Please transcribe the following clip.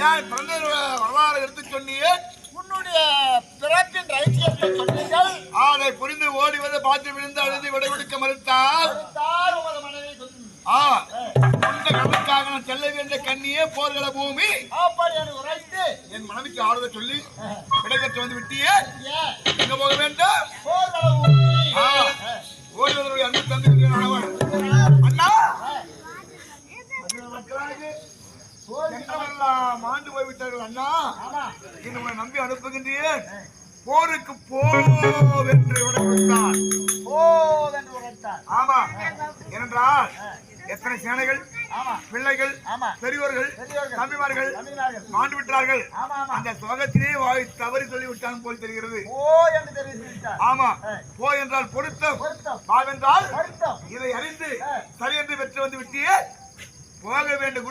என் பிறந்த வரலாறு எடுத்து சொன்னியே உன்னுடைய பிறப்பின் ரகசியத்தை சொன்னீர்கள் அதை புரிந்து ஓடி வந்து பார்த்து விழுந்து அழுது மறுத்தால் உமது மனைவி சொன்னீர். ஆ அந்த கடலுக்காக நான் செல்ல வேண்டிய கண்ணியே போர்கள பூமி. உரைத்து. என் மனைவிக்கு ஆறுதல் சொல்லி விடைபெற்று வந்து விட்டியே. ஏன்? எங்க போக வேண்டும்? ஓடி வந்தவருடைய அன்பு அவன் அண்ணா! மக்களாக போய்விட்டார்கள் அண்ணா. இன்று உன்னை நம்பி அனுப்புகின்றேன் போருக்கு போவென்று விடை கொடுத்தான் போதென்று உரைத்தார் ஆமா. ஏனென்றால் எத்தனை சேனைகள் ஆமா. பிள்ளைகள் ஆமா. பெரியோர்கள் தம்பிமார்கள் மாண்டு விட்டார்கள் அந்த சோகத்திலே வாய் தவறி சொல்லி விட்டான் போல் தெரிகிறது. ஓ என்று தெரிவித்தார் ஆமா. போ என்றால் பொருத்தம். பொருத்தம். இதை அறிந்து சரி என்று பெற்று வந்து விட்டியே. போக வேண்டும்